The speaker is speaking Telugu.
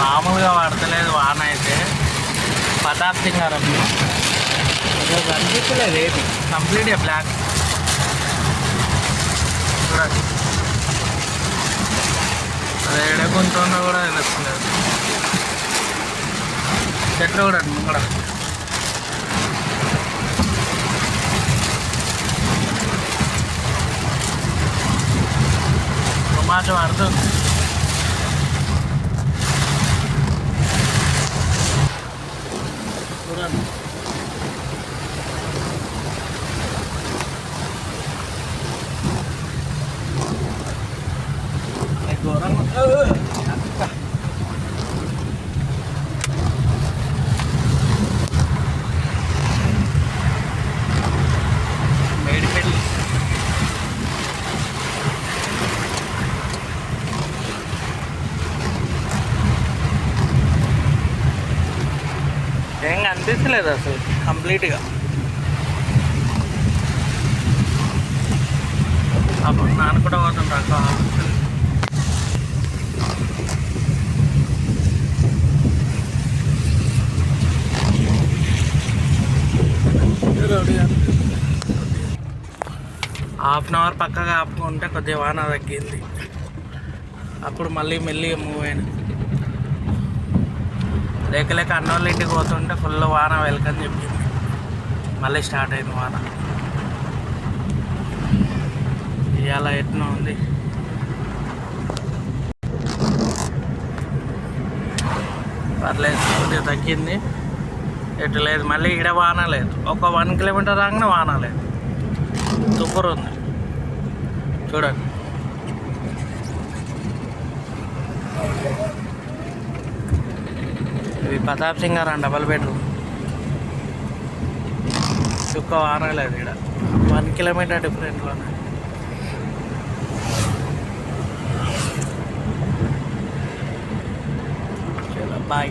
మామూలుగా పడతలేదు వాన అయితే సింగారం కనిపించలేదు ఏది? Complete black. చూడండి. అది ఎడకుంటుందో కూడా తెలుస్తలేదు. చెట్లు కూడా ముంగడ మాసం అర్థం చూడండి అది ఘోరంగా మేడిపల్లి ఏం కనిపించలేదు అసలు? కంప్లీట్గా. అప్పుడు నాన్న కూడా పోతుండ్రు హాఫ్ అన్ అవర్ పక్కగా ఆపుకుంటే కొద్దిగా వాన తగ్గింది. అప్పుడు మళ్ళీ మెల్లిగా మూవ్ అయినా. లేక లేక అన్నోళ్ళ ఇంటికి పోతుంటే ఫుల్ వాన వెల్కని చెప్పింది. మళ్ళీ స్టార్ట్ అయింది వాన ఇవాళ ఎట్లా ఉంది. పర్లేదు కొద్దిగా తగ్గింది. ఎటు లేదు మళ్ళీ ఈడ వాన లేదు. ఒక వన్ కిలోమీటర్ రాగానే వాన లేదు. తుప్పరు ఉంది. చూడండి. ఇది ప్రతాప్ సింగ్ గారు డబల్ బెడ్రూమ్ చుక్క వాన లేదు ఇక్కడ వన్ కిలోమీటర్ డిఫరెంట్లోనే బాయ్